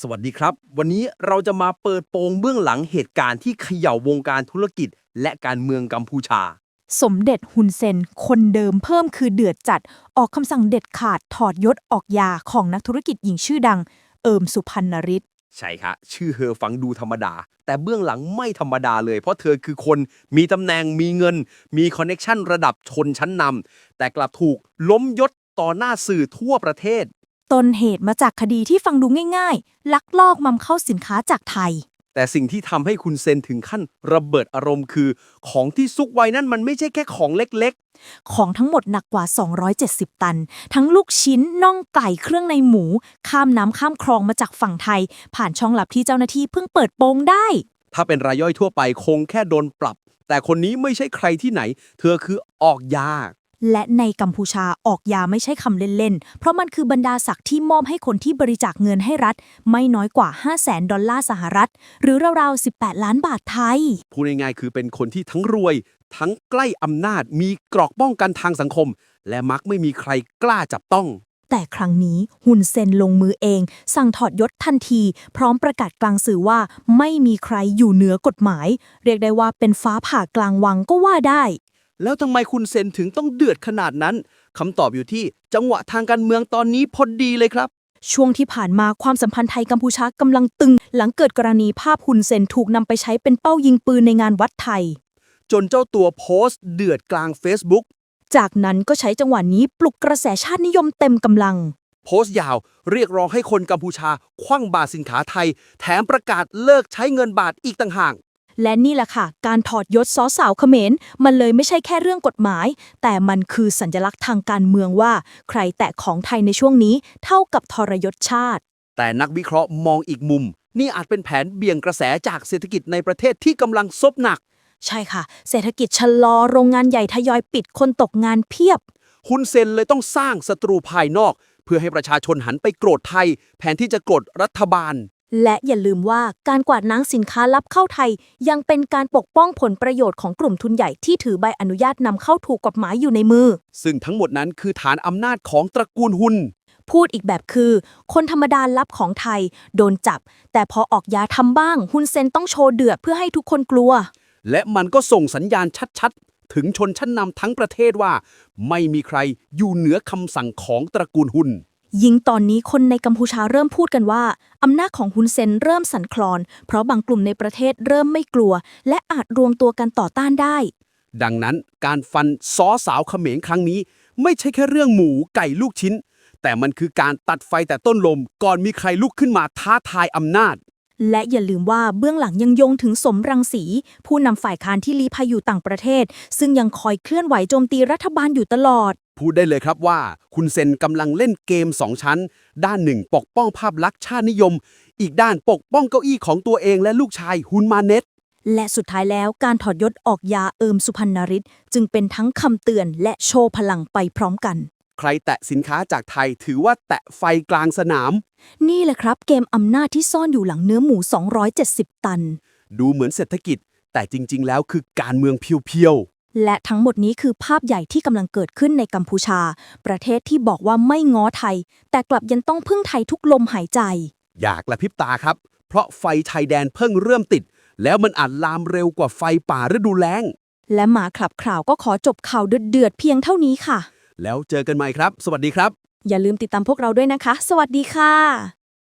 สวัสดีครับ วันนี้เราจะมาเปิดโปงเบื้องหลังเหตุการณ์ที่เขย่าวงการธุรกิจ และการเมืองกัมพูชา สมเด็จฮุนเซน คนเดิมเพิ่มคือเดือดจัด ออกคำสั่งเด็ดขาดถอดยศออกยาของนักธุรกิจหญิงชื่อดัง เอิมสุพันนริศใช่ค่ะชื่อเธอฟังดูธรรมดา แต่เบื้องหลังไม่ธรรมดาเลย เพราะเธอคือคนมีตำแหน่งมีเงิน มีคอนเน็ชันระดับชนชั้นนำแต่กลับถูกล้มยศต่อหน้าสื่อทั่วประเทศ ต้นเหตุมาจากคดีที่ฟังดูง่ายๆ ลักลอบนำเข้าสินค้าจากไทย แต่สิ่งที่ทำให้คุณเซนถึงขั้นระเบิดอารมณ์คือ ของที่ซุกไว้นั่นมันไม่ใช่แค่ของเล็กของทั้งหมดหนักกว่า 270 ตัน ทั้งลูกชิ้นน่องไก่เครื่องในหมู ข้ามน้ำข้ามคลองมาจากฝั่งไทย ผ่านช่องลับที่เจ้าหน้าที่เพิ่งเปิดโปงได้ ๆ ถ้าเป็นรายย่อยทั่วไปคงแค่โดนปรับ แต่คนนี้ไม่ใช่ใครที่ไหน เธอคือออกยา และในกัมพูชาออกยาไม่ใช่คำเล่น ๆ เพราะมันคือบรรดาศักดิ์ที่มอบให้คนที่บริจาคเงินให้รัฐ ไม่น้อยกว่า 5 0 0แสนดอลลาร์สหรัฐ หรือราวๆ 18 ล้านบาทไทย พูดง่ายๆคือเป็นคนที่ทั้งรวย ทั้งใกล้อำนาจ มีกรอกป้องกันทางสังคม และมักไม่มีใครกล้าจับต้อง แต่ครั้งนี้ฮุนเซนลงมือเอง สั่งถอดยศทันที พร้อมประกาศกลางสื่อว่าไม่มีใครอยู่เหนือกฎหมาย เรียกได้ว่าเป็นฟ้าผ่ากลางวังก็ว่าได้ แล้วทำไมคุณเซนถึงต้องเดือดขนาดนั้นคำตอบอยู่ที่จังหวะทางการเมืองตอนนี้พอดีเลยครับ ช่วงที่ผ่านมาความสัมพันธ์ไทยกัมพูชากำลังตึง หลังเกิดกรณีภาพฮุนเซนถูกนำไปใช้เป็นเป้ายิงปืนในงานวัดไทย จนเจ้าตัวโพสต์ เดือดกลาง Facebook จากนั้นก็ใช้จังหวะนี้ปลุกกระแสชาตินิยมเต็มกำลัง โพสต์ยาวเรียกร้องให้คนกัมพูชาคว้างบาทสินค้าไทย แถมประกาศเลิกใช้เงินบาทอีกต่างหาก และนี่แหละค่ะ การถอดยศซอสาวเขมร มันเลยไม่ใช่แค่เรื่องกฎหมาย แต่มันคือสัญลักษณ์ทางการเมืองว่า ใครแตะของไทยในช่วงนี้ เท่ากับทรยศชาติ แต่นักวิเคราะห์มองอีกมุม นี่อาจเป็นแผนเบี่ยงกระแสจากเศรษฐกิจในประเทศที่กำลังซบหนัก ใช่ค่ะ เศรษฐกิจชะลอโรงงานใหญ่ทยอยปิดคนตกงานเพียบฮุนเซนเลยต้องสร้างศัตรูภายนอก เพื่อให้ประชาชนหันไปโกรธไทยแทนที่จะโกรธรัฐบาล และอย่าลืมว่าการกวาดล้างสินค้าลับเข้าไทย ยังเป็นการปกป้องผลประโยชน์ของกลุ่มทุนใหญ่ที่ถือใบอนุญาตนำเข้าถูกกฎหมายอยู่ในมือ ซึ่งทั้งหมดนั้นคือฐานอำนาจของตระกูลฮุนพูดอีกแบบคือ คนธรรมดารับของไทย โดนจับ แต่พอออกยาทำบ้างฮุนเซนต้องโชว์เดือดเพื่อให้ทุกคนกลัว และมันก็ส่งสัญญาณชัดๆ ถึงชนชั้นนำทั้งประเทศว่า ไม่มีใครอยู่เหนือคำสั่งของตระกูลฮุน ยิ่งตอนนี้คนในกัมพูชาเริ่มพูดกันว่า อำนาจของฮุนเซนเริ่มสั่นคลอน เพราะบางกลุ่มในประเทศเริ่มไม่กลัว และอาจรวมตัวกันต่อต้านได้ ดังนั้นการฟันซ้อสาวเขมรครั้งนี้ ไม่ใช่แค่เรื่องหมูไก่ลูกชิ้น แต่มันคือการตัดไฟแต่ต้นลม ก่อนมีใครลุกขึ้นมาท้าทายอำนาจ และอย่าลืมว่าเบื้องหลังยังโยงถึงสมรังสี ผู้นำฝ่ายค้านที่ลี้ภัยอยู่ต่างประเทศ ซึ่งยังคอยเคลื่อนไหวโจมตีรัฐบาลอยู่ตลอด พูดได้เลยครับว่า คุณเซนกำลังเล่นเกมสองชั้น ด้านหนึ่งปกป้องภาพลักษณ์ชาตินิยม อีกด้านปกป้องเก้าอี้ของตัวเองและลูกชายฮุนมาเน็ตและสุดท้ายแล้วการถอดยศออกยาเอิมสุพรรณริศจึงเป็นทั้งคำเตือนและโชว์พลังไปพร้อมกัน ใครแตะสินค้าจากไทยถือว่าแตะไฟกลางสนาม นี่แหละครับเกมอำนาจที่ซ่อนอยู่หลังเนื้อหมู 270 ตัน ดูเหมือนเศรษฐกิจ แต่จริง ๆ แล้วคือการเมืองเพียว และทั้งหมดนี้คือภาพใหญ่ที่กำลังเกิดขึ้นในกัมพูชา ประเทศที่บอกว่าไม่ง้อไทย แต่กลับยังต้องพึ่งไทยทุกลมหายใจๆอยากกระพริบตาครับ เพราะไฟชายแดนเพิ่งเริ่มติด แล้วมันอาจลามเร็วกว่าไฟป่าฤดูแล้ง และหมาขับข่าวก็ขอจบข่าวเดือดๆเพียงเท่านี้ค่ะ แล้วเจอกันใหม่ครับ สวัสดีครับ อย่าลืมติดตามพวกเราด้วยนะคะ สวัสดีค่ะ